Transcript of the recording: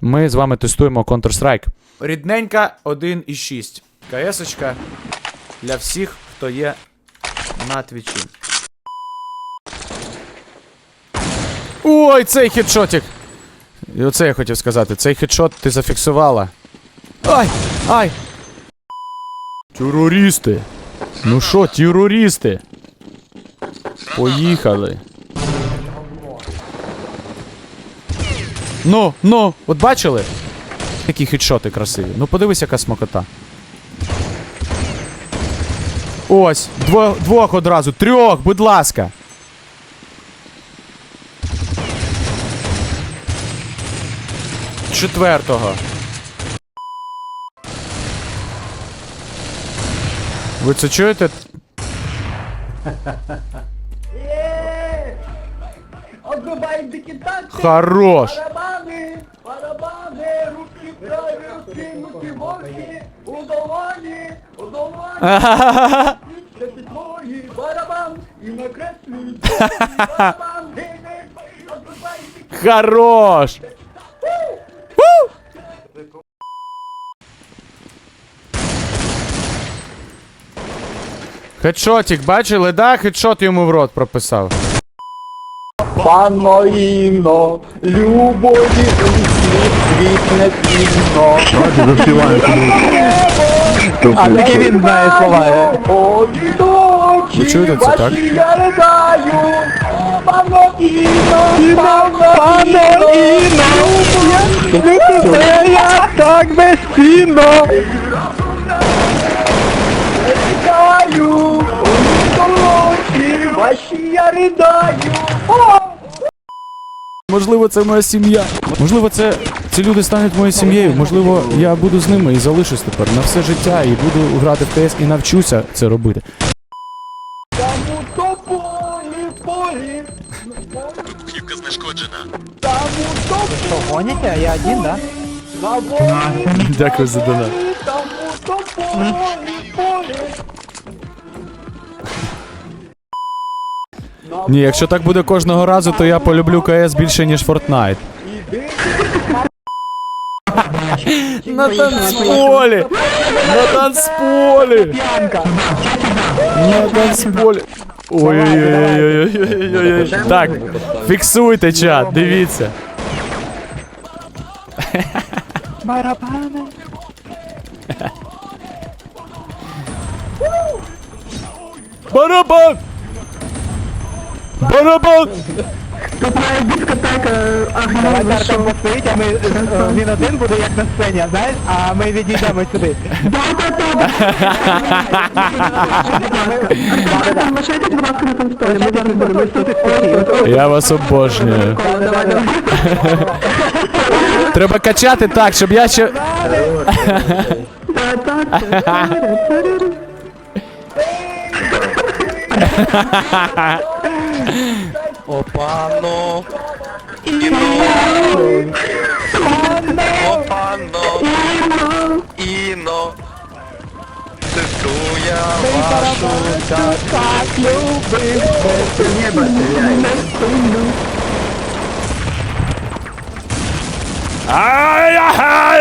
Ми з вами тестуємо Counter-Strike. Рідненька 1.6. КС-очка для всіх, хто є на твічі. Ой, цей хедшотик! І оце я хотів сказати. Цей хедшот ти зафіксувала. Ай! Ай! Терористи! Ну що, терористи? Поїхали. Ну, ну, от бачили? Які хедшоти красиві. Ну подивись, яка смакота. Ось, двох, двох одразу, трьох, будь ласка. Четвертого. Ви це чуєте? Хорош! Хорош! Хедшотик, бачили, да? Хедшот йому в рот прописав. Панно Інно, любові світ, світне пінно. А таки він знає слова. Дочі, Ви чуєте це, так? ваші я так безцінно. Ридаю, очі, ваші я ридаю. Можливо, це моя сім'я. Можливо, це ці люди стануть моєю сім'єю. Можливо, я буду з ними і залишусь тепер на все життя і буду грати в КС і навчуся це робити. Тому то полі, полі. Плівка знешкоджена. Тому то Гоните? Я один, да? Дякую за донат. тому то Ні, якщо так буде кожного разу, то я полюблю КС більше, ніж Fortnite. На танцполі! На танцполі! На танцполі! Ой-ой-ой-ой-ой-ой-ой. Так, фіксуйте чат, дивіться. Барабани. Барабан! Барабан! Давайте Артем постоїть, а ми е, він один буде як на сцені, знаєш, а ми відійдемо сюди. Залишайтесь, будь ласка, на танцполі. Ми зараз будемо тут. Я вас обожнюю. Треба качати так, щоб я ще. Опано. O pano! Ino! O pano! Ino! Cytuję waszu tak, tak lubię Nie będę A ja, A